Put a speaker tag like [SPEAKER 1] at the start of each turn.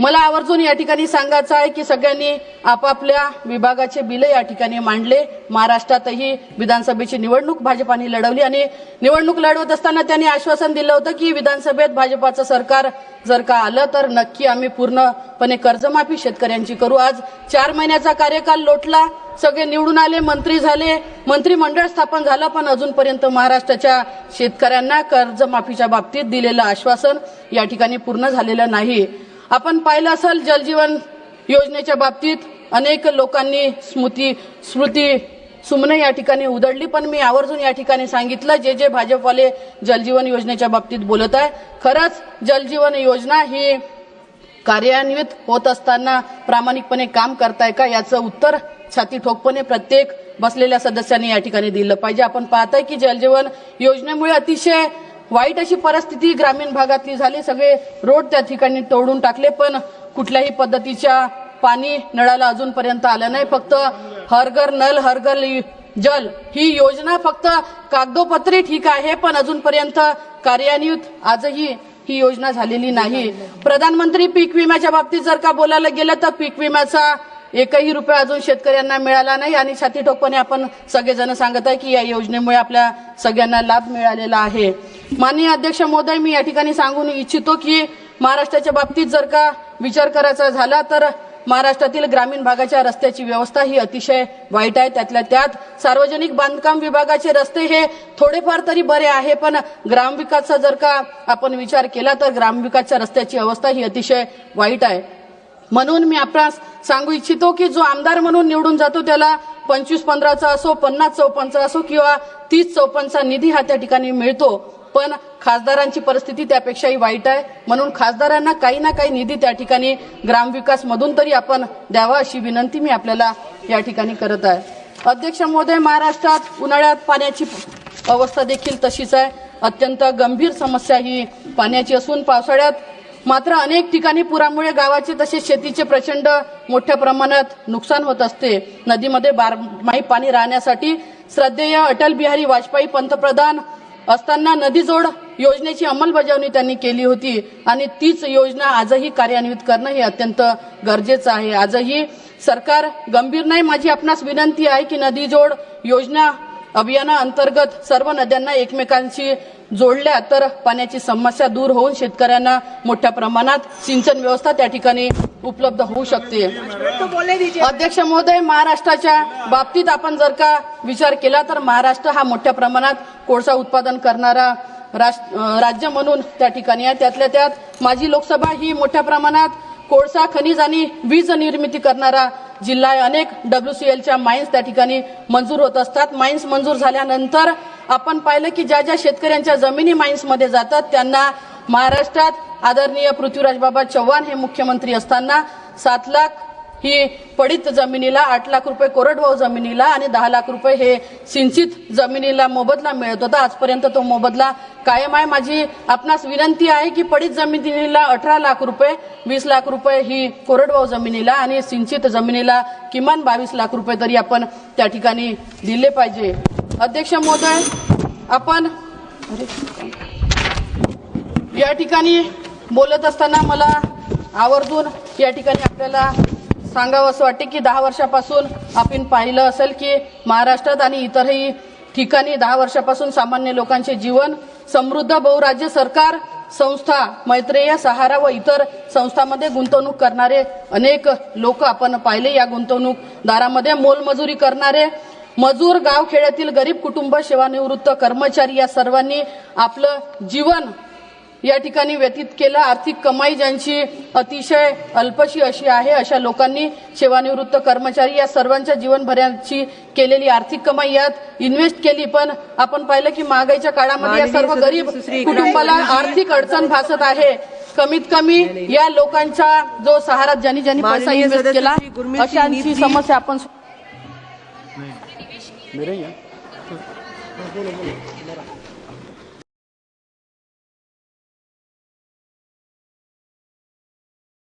[SPEAKER 1] मला आवर्जून या ठिकाणी सांगायचं आहे की सगळ्यांनी आपापल्या विभागाचे बिलं या ठिकाणी मांडले. महाराष्ट्रातही विधानसभेची निवडणूक भाजपाने लढवली आणि निवडणूक लढवत असताना त्यांनी आश्वासन दिलं होतं की विधानसभेत भाजपाचं सरकार जर का आलं तर नक्की आम्ही पूर्णपणे कर्जमाफी शेतकऱ्यांची करू. आज चार महिन्याचा कार्यकाल लोटला सगळे निवडून आले मंत्री झाले मंत्रिमंडळ स्थापन झालं पण अजूनपर्यंत महाराष्ट्राच्या शेतकऱ्यांना कर्जमाफीच्या बाबतीत दिलेलं आश्वासन या ठिकाणी पूर्ण झालेलं नाही. आपण पाहिलं असेल जलजीवन योजनेच्या बाबतीत अनेक लोकांनी स्मृती स्मृती सुमने या ठिकाणी उधळली पण मी आवर्जून या ठिकाणी सांगितलं जे जे भाजपवाले जलजीवन योजनेच्या बाबतीत बोलत आहे खरंच जलजीवन योजना ही कार्यान्वित होत असताना प्रामाणिकपणे काम करताय का याचं उत्तर छाती ठोकपणे प्रत्येक बसलेल्या सदस्यांनी या ठिकाणी दिलं पाहिजे. आपण पाहताय की जलजीवन योजनेमुळे अतिशय वाईट अशी परिस्थिती ग्रामीण भागातली झाली. सगळे रोड त्या ठिकाणी तोडून टाकले पण कुठल्याही पद्धतीच्या पाणी नळाला अजूनपर्यंत आलं नाही. फक्त हरगर नल हरगर जल ही योजना फक्त कागदोपत्री ठीक आहे पण अजूनपर्यंत कार्यान्वित आजही ही योजना झालेली नाही. प्रधानमंत्री पीक विम्याच्या बाबतीत जर का बोलायला गेलं तर पीक विम्याचा एकही रुपया अजून शेतकऱ्यांना मिळाला नाही. आणि छातीठोकपणे आपण सगळेजण सांगत आहे की या योजनेमुळे आपल्या सगळ्यांना लाभ मिळालेला आहे. माननीय अध्यक्ष महोदय मी या ठिकाणी सांगून इच्छितो की महाराष्ट्राच्या बाबतीत जर का विचार करायचा झाला तर महाराष्ट्रातील ग्रामीण भागाच्या रस्त्याची व्यवस्था ही अतिशय वाईट आहे. त्यातल्या त्यात सार्वजनिक बांधकाम विभागाचे रस्ते हे थोडेफार तरी बरे आहे पण ग्रामविकासचा जर का आपण विचार केला तर ग्रामविकासच्या रस्त्याची अवस्था ही अतिशय वाईट आहे. म्हणून मी आपणास सांगू इच्छितो की जो आमदार म्हणून निवडून जातो त्याला पंचवीस पंधराचा असो पन्नास चौपन्नचा असो किंवा तीस चौपन्नचा निधी हा त्या ठिकाणी मिळतो. पण खासदारांची परिस्थिती त्यापेक्षाही वाईट आहे. म्हणून खासदारांना काही ना काही निधी त्या ठिकाणी ग्रामविकास मधून तरी आपण द्यावा अशी विनंती मी आपल्याला या ठिकाणी करत आहे. अध्यक्ष महोदय महाराष्ट्रात उन्हाळ्यात पाण्याची अवस्था देखील तशीच आहे. अत्यंत गंभीर समस्या ही पाण्याची असून पावसाळ्यात मात्र अनेक ठिकाणी पुरामुळे गावाचे तसेच शेतीचे प्रचंड मोठ्या प्रमाणात नुकसान होत असते. नदीमध्ये बारमाही पाणी राहण्यासाठी श्रद्धेय अटल बिहारी वाजपेयी पंतप्रधान असताना नदीजोड योजनेची अंमलबजावणी त्यांनी केली होती आणि तीच योजना आजही कार्यान्वित करणं हे अत्यंत गरजेचं आहे. आजही सरकार गंभीर नाही. माझी आपणास विनंती आहे की नदीजोड योजना अभियानाअंतर्गत सर्व नद्यांना एकमेकांशी जोडल्या तर पाण्याची समस्या दूर होऊन शेतकऱ्यांना मोठ्या प्रमाणात सिंचन व्यवस्था त्या ठिकाणी उपलब्ध होऊ शकते. अध्यक्ष महोदय महाराष्ट्राच्या बाबतीत आपण जर का विचार केला तर महाराष्ट्र हा मोठ्या प्रमाणात कोळसा उत्पादन करणारा राज्य म्हणून त्या ठिकाणी आहे. त्यातल्या त्यात माझी लोकसभा ही मोठ्या प्रमाणात कोळसा खनिज आणि वीज निर्मिती करणारा जिल्हा आहे. अनेक एलच्या माइन्स त्या ठिकाणी मंजूर होत असतात. माइन्स मंजूर झाल्यानंतर आपण पाहिलं की ज्या ज्या शेतकऱ्यांच्या जमिनी माइन्समध्ये जातात त्यांना महाराष्ट्रात आदरणीय पृथ्वीराज बाबा चव्हाण हे मुख्यमंत्री असताना सात लाख ही पडीत जमिनीला आठ लाख रुपये कोरडवाहू जमिनीला आणि दहा लाख रुपये हे सिंचित जमिनीला मोबदला मिळत होता. आजपर्यंत तो मोबदला कायम आहे. माझी आपणास विनंती आहे की पडीत जमिनीला अठरा लाख रुपये वीस लाख रुपये ही कोरडवाहू जमिनीला आणि सिंचित जमिनीला किमान बावीस लाख रुपये तरी आपण त्या ठिकाणी दिले पाहिजे. अध्यक्ष महोदय आपण या ठिकाणी बोलत असताना मला आवर्जून या ठिकाणी आपल्याला सांगावं असं वाटते की दहा वर्षापासून आपण पाहिलं असेल की महाराष्ट्रात आणि इतरही ठिकाणी दहा वर्षापासून सामान्य लोकांचे जीवन समृद्ध बहुराज्य सरकार संस्था मैत्रेय सहारा व इतर संस्थांमध्ये गुंतवणूक करणारे अनेक लोक आपण पाहिले या गुंतवणूकदारामध्ये मोलमजुरी करणारे मजूर गाव खेड्यातील गरीब कुटुंब सेवानिवृत्त कर्मचारी या सर्वांनी आपलं जीवन या ठिकाणी व्यतीत केलं. आर्थिक कमाई ज्यांची अतिशय अल्पशी अशी आहे अशा लोकांनी सेवानिवृत्त कर्मचारी या सर्वांच्या जीवनभराची केलेली आर्थिक कमाई यात इन्व्हेस्ट केली. पण आपण पाहिलं की महागाईच्या काळामध्ये या सर्व गरीब कुटुंबाला आर्थिक अडचण भासत आहे. कमीत कमी या लोकांचा जो सहारा ज्यांनी ज्यांनी पैसा इन्व्हेस्ट केला अशांची. समस्या आपण